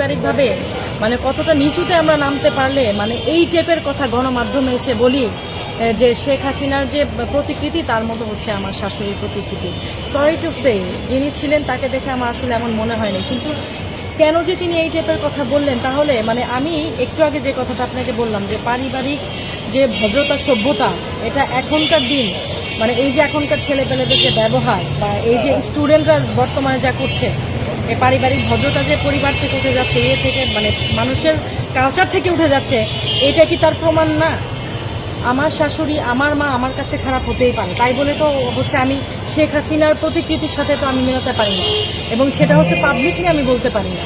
পারিবারিকভাবে মানে কতটা নিচুতে আমরা নামতে পারলে মানে এই টেপের কথা গণমাধ্যমে এসে বলি যে শেখ হাসিনার যে প্রতিকৃতি, তার মতো হচ্ছে আমার শাশুড়ির প্রতিকৃতি। সরি টু সে যিনি ছিলেন তাকে দেখে আমার আসলে এমন মনে হয়নি কিন্তু কেন যে তিনি এই টাইপের কথা বললেন, তাহলে মানে আমি একটু আগে যে কথাটা আপনাকে বললাম, যে পারিবারিক যে ভদ্রতা, সভ্যতা, এটা এখনকার দিন মানে এই যে এখনকার ছেলেপেলেদের যে ব্যবহার, বা এই যে স্টুডেন্টরা বর্তমানে যা করছে পারিবারিক ভদ্রতা যে পরিবার থেকে উঠে যাচ্ছে এ থেকে মানে মানুষের কালচার থেকে উঠে যাচ্ছে এটা কি তার প্রমাণ না? আমার শাশুড়ি আমার মা আমার কাছে খারাপ হতেই পারে। তাই বলে তো হচ্ছে আমি শেখ হাসিনার প্রতিকৃতির সাথে তো আমি মেলাতে পারি না এবং সেটা হচ্ছে পাবলিকলি আমি বলতে পারি না।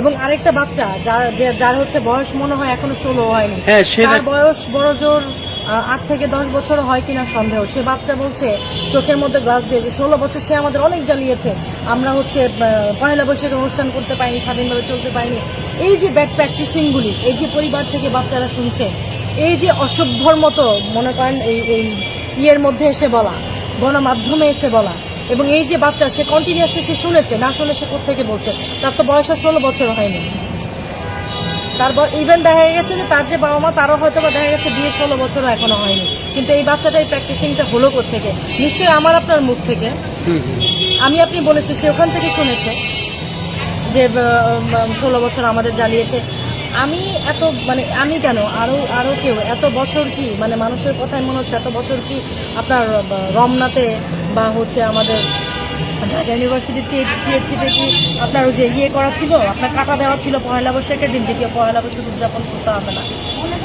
এবং আরেকটা বাচ্চা যার যার হচ্ছে বয়স মনে হয় এখনও ষোলো হয়নি। হ্যাঁ, বয়স বড় জোর আট থেকে দশ বছর হয় কিনা সন্দেহ। সে বাচ্চা বলছে, চোখের মধ্যে গ্লাস দিয়ে যে ষোলো বছর সে আমাদের অনেক জ্বালিয়েছে। আমরা হচ্ছে পয়লা বৈশাখে অনুষ্ঠান করতে পারিনি, স্বাধীনভাবে চলতে পারিনি। এই যে ব্যাড প্র্যাকটিসিংগুলি এই যে পরিবার থেকে বাচ্চারা শুনছে, এই যে অসভ্যর মতো, মনে করেন এই এই ইয়ের মধ্যে এসে বলা, গণমাধ্যমে এসে বলা, এবং এই যে বাচ্চা, সে কন্টিনিউয়াসলি সে শুনেছে, না শুনে সে থেকে বলছে? তার তো বয়স ষোলো বছর হয়নি। তারপর ইভেন দেখা গেছে যে তার যে বাবা মা, তারও হয়তো বা দেখা গেছে বিয়ে ষোলো বছরও এখনও হয়নি। কিন্তু এই বাচ্চাটা এই প্র্যাকটিসিংটা হলো থেকে নিশ্চয়ই আমার আপনার মুখ থেকে। আমি আপনি বলেছি, সে ওখান থেকে শুনেছে যে ষোলো বছর আমাদের জ্বালিয়েছে। আমি এত মানে আমি কেন? আরও আরও কেউ? এত বছর কি? মানে মানুষের কথাই মনে হচ্ছে এত বছর কি আপনার রমনাতে বা হচ্ছে আমাদের ঢাকা ইউনিভার্সিটিতে টিএসসিতে কি আপনার ওই যে ইয়ে করা ছিল, আপনার কাটা দেওয়া ছিল পয়লা বৈশাখের দিন যে কেউ পয়লা বৈশাখ উদযাপন করতে হবে না,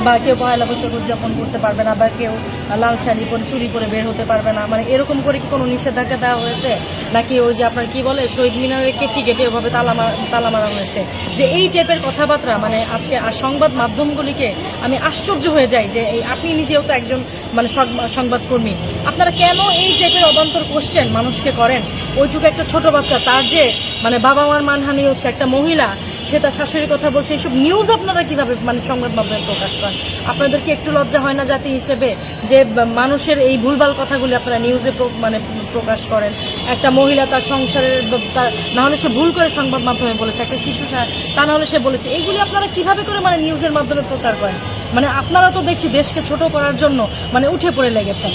বা কেউ পয়লা বৈশাখ উদযাপন করতে পারবে না, বা কেউ লাল শাড়ি পরে চুরি করে বের হতে পারবে না মানে এরকম করে কি কোনো নিষেধাজ্ঞা দেওয়া হয়েছে? নাকি ওই যে আপনার কি বলে, শহীদ মিনারের কেচি গেটে ওভাবে তালা তালা মারা হয়েছে? যে এই টাইপের কথাবার্তা মানে আজকে আর সংবাদ মাধ্যমগুলিকে আমি আশ্চর্য হয়ে যাই যে এই আপনি নিজেও তো একজন মানে সংবাদকর্মী। আপনারা কেন এই টাইপের অবান্তর কোশ্চেন মানুষকে করেন? ওইটুকু একটা ছোট বাচ্চা, তার যে মানে বাবা মার মানহানি হচ্ছে একটা মহিলা, সে তার শাশুড়ির কথা বলছে, এইসব নিউজ আপনারা কীভাবে মানে সংবাদ মাধ্যমে প্রকাশ করেন আপনাদের কি একটু লজ্জা হয় না জাতি হিসেবে যে মানুষের এই ভুলভাল কথাগুলি আপনারা নিউজে মানে প্রকাশ করেন? একটা মহিলা তার সংসারের তার, না হলে সে ভুল করে সংবাদ মাধ্যমে বলেছে, একটা শিশু তা না হলে সে বলেছে। এইগুলি আপনারা কীভাবে করে মানে নিউজের মাধ্যমে প্রচার করেন? মানে আপনারা তো দেখছি দেশকে ছোট করার জন্য মানে উঠে পড়ে লেগেছেন।